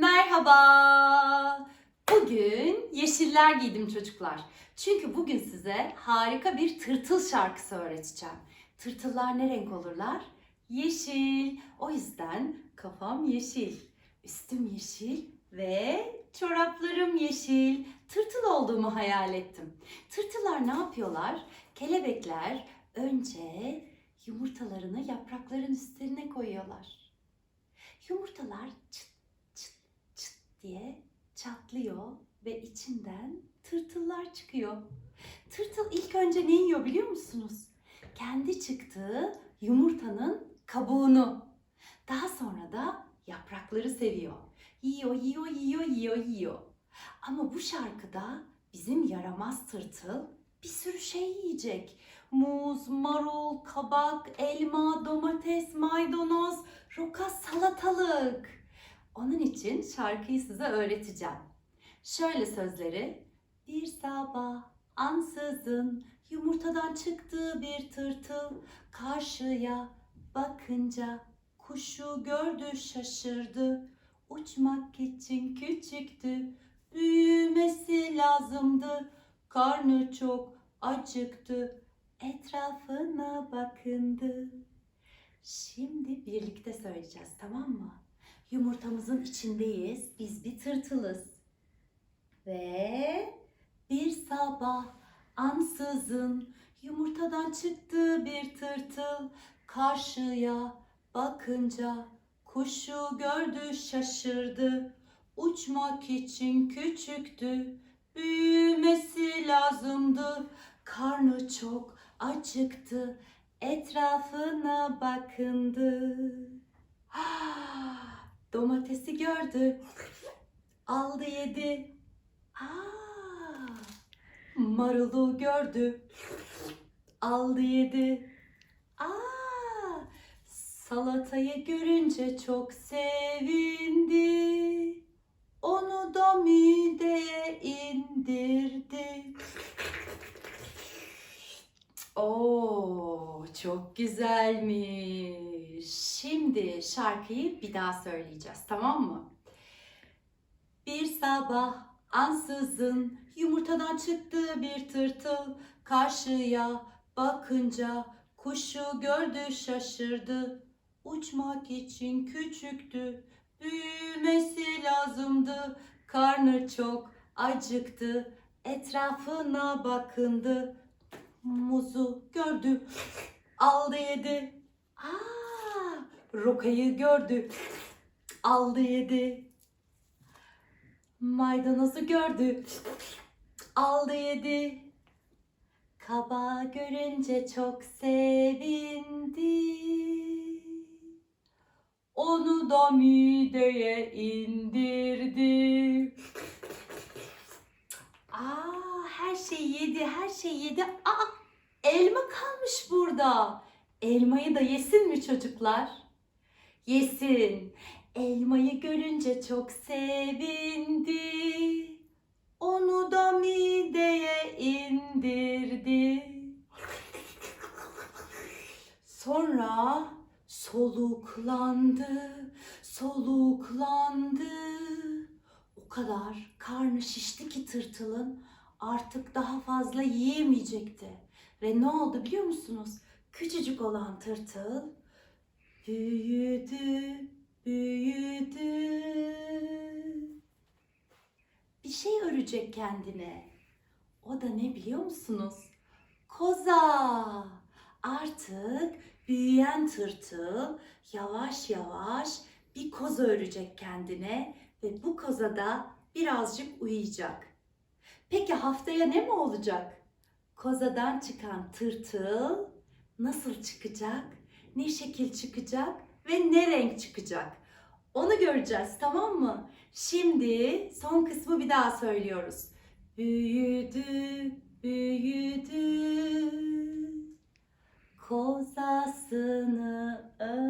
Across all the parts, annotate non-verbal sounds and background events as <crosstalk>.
Merhaba. Bugün yeşiller giydim çocuklar. Çünkü bugün size harika bir tırtıl şarkısı öğreteceğim. Tırtıllar ne renk olurlar? Yeşil. O yüzden kafam yeşil, üstüm yeşil ve çoraplarım yeşil. Tırtıl olduğumu hayal ettim. Tırtıllar ne yapıyorlar? Kelebekler önce yumurtalarını yaprakların üstlerine koyuyorlar. Yumurtalar çıt diye çatlıyor ve içinden tırtıllar çıkıyor. Tırtıl ilk önce ne yiyor biliyor musunuz? Kendi çıktığı yumurtanın kabuğunu. Daha sonra da yaprakları seviyor. Yiyor, yiyor, yiyor, yiyor, yiyor. Ama bu şarkıda bizim yaramaz tırtıl bir sürü şey yiyecek. Muz, marul, kabak, elma, domates, maydanoz, roka, salatalık. Onun için şarkıyı size öğreteceğim. Şöyle sözleri. Bir sabah ansızın yumurtadan çıktı bir tırtıl. Karşıya bakınca kuşu gördü şaşırdı. Uçmak için küçüktü, büyümesi lazımdı. Karnı çok acıktı, etrafına bakındı. Şimdi birlikte söyleyeceğiz tamam mı? Yumurtamızın içindeyiz. Biz bir tırtılız. Ve bir sabah ansızın yumurtadan çıktı bir tırtıl. Karşıya bakınca kuşu gördü şaşırdı. Uçmak için küçüktü, büyümesi lazımdı. Karnı çok acıktı, etrafına bakındı. <gasps> Ah, Domatesi gördü. Aldı yedi. Aa, marulu gördü. Aldı yedi. Aa, salatayı görünce çok sevindi. Onu da mideye indirdi. Oo, çok güzelmiş. Şimdi şarkıyı bir daha söyleyeceğiz, tamam mı? Bir sabah ansızın yumurtadan çıktı bir tırtıl. Karşıya bakınca kuşu gördü şaşırdı. Uçmak için küçüktü, büyümesi lazımdı. Karnı çok acıktı, etrafına bakındı muzu gördü. Aldı yedi. Aa, rokayı gördü. Aldı yedi. Maydanozu gördü. Aldı yedi. Kabağı görünce çok sevindi. Onu da mideye indirdi. Aa, her şeyi yedi, her şeyi yedi. Aa, elma kalmış burada. Elmayı da yesin mi çocuklar? Yesin. Elmayı görünce çok sevindi. Onu da mideye indirdi. Sonra soluklandı, soluklandı. O kadar karnı şişti ki tırtılın artık daha fazla yiyemeyecekti. Ve ne oldu biliyor musunuz? Küçücük olan tırtıl büyüdü, büyüdü. Bir şey örecek kendine. O da ne biliyor musunuz? Koza. Artık büyüyen tırtıl yavaş yavaş bir koza örecek kendine ve bu kozada birazcık uyuyacak. Peki haftaya ne mi olacak? Kozadan çıkan tırtıl nasıl çıkacak? Ne şekil çıkacak ve ne renk çıkacak? Onu göreceğiz tamam mı? Şimdi son kısmı bir daha söylüyoruz. Büyüdü, büyüdü. Kozasını ördü.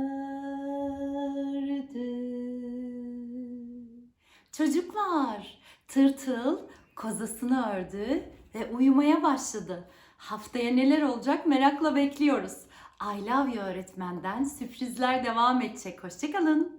Çocuklar, tırtıl kozasını ördü ve uyumaya başladı. Haftaya neler olacak merakla bekliyoruz. I Love You öğretmenden sürprizler devam edecek. Hoşçakalın.